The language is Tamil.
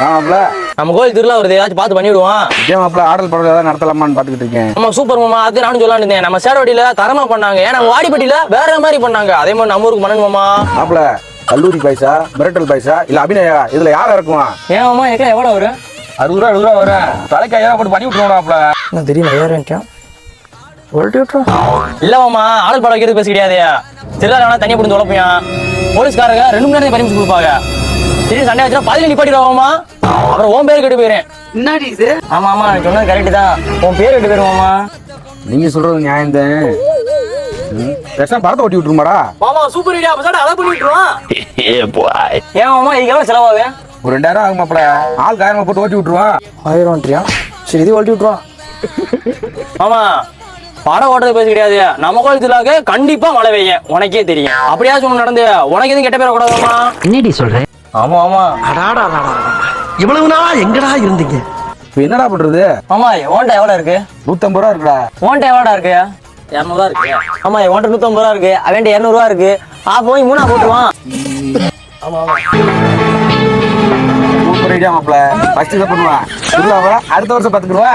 ஆ மாப்ள நம்ம கோயில் திருவிழா வருது ஏதாச்சும் பார்த்து பண்ணி விடுவோம். விஜய் மாப்ள ஆடல் படம் ஏதாவது நடத்தலாமான்னு பார்த்துக்கிட்டு இருக்கேன். நம்ம சூப்பர் மாமா அது நானும் சொல்லலாம்னு இருந்தேன். நம்ம சேரவடியில தரமா பண்ணாங்க. ஏன்னா நம்ம வாடிப்பட்டியில வேற மாதிரி பண்ணாங்க. அதே மாதிரி நம்ம ஊருக்கு பண்ணணும் மாமா. மாப்ள கல்லூரி பைசா மிரட்டல் பைசா இல்ல அபிநயா இதுல யார் இருக்குவான் ஏன் மாமா எக்கா எவ்வளோ வரும் அறுபது ரூபா எழுபது ரூபா வரும். தலைக்கு ஐயாயிரம் போட்டு பண்ணி விட்டுருவோம் மாப்ள என்ன தெரியும் ஐயாயிரம் இல்ல மாமா ஆடல் படம் வைக்கிறது பேச கிடையாது திருவிழா தனியா பிடிச்சி போலீஸ்காரங்க ரெண்டு மணி நேரம் பரிமிச்சு கொடுப்பாங்க. திடீர்னு சண்டை வச்சா பதில நிப்பாட்டிடுவாமா அப்புறம் உன் பேர் கெட்டு போயிரு என்னடி இது? ஆமா ஆமா நீ சொன்னது கரெக்ட் தான். உன் பேர் கெட்டு போயிருமாமா நீங்க சொல்றது நியாயம் தான். பேசாம படத்தை ஓட்டி விட்டுருமாடா மாமா சூப்பர் ஐடியா அப்ப பண்ணி விட்டுருவான் ஏன் மாமா இதுக்கு எவ்வளவு ஒரு ரெண்டாயிரம் ஆகும் மாப்ள ஆள் காயமா போட்டு ஓட்டி விட்டுருவான். ஆயிரம் சரி இது ஓட்டி விட்டுருவான் ஆமா படம் ஓட்டுறது பேச கிடையாது. நம்ம கோயில் திருவிழாக்கு கண்டிப்பா மழை பெய்யும். உனக்கே தெரியும். அப்படியாச்சும் நடந்து உனக்கு எதுவும் கெட்ட பேர கூடாதாமா என்னடி சொல்ற? ஆமா ஆமா. அடாடா இவ்வளவு நாளா எங்கடா இருந்தீங்க? இப்போ என்னடா பண்றது? ஆமா ஓன்ட்ட எவ்வளவு இருக்கு? நூத்தம்பது ரூபா இருக்குடா. ஓன்ட்ட எவ்வளோடா இருக்கு? இரநூறுவா இருக்கு. ஆமா ஓன்ட்ட நூத்தம்பது ரூபா இருக்கு. அவன்ட்ட இரநூறுவா இருக்கு. ஆ போய் மூணா போட்டுருவான். சூப்பர் ஐடியா மாப்ள ஃபர்ஸ்ட் இதை பண்ணுவான் திருவிழாவை அடுத்த வருஷம் பார்த்துக்குருவா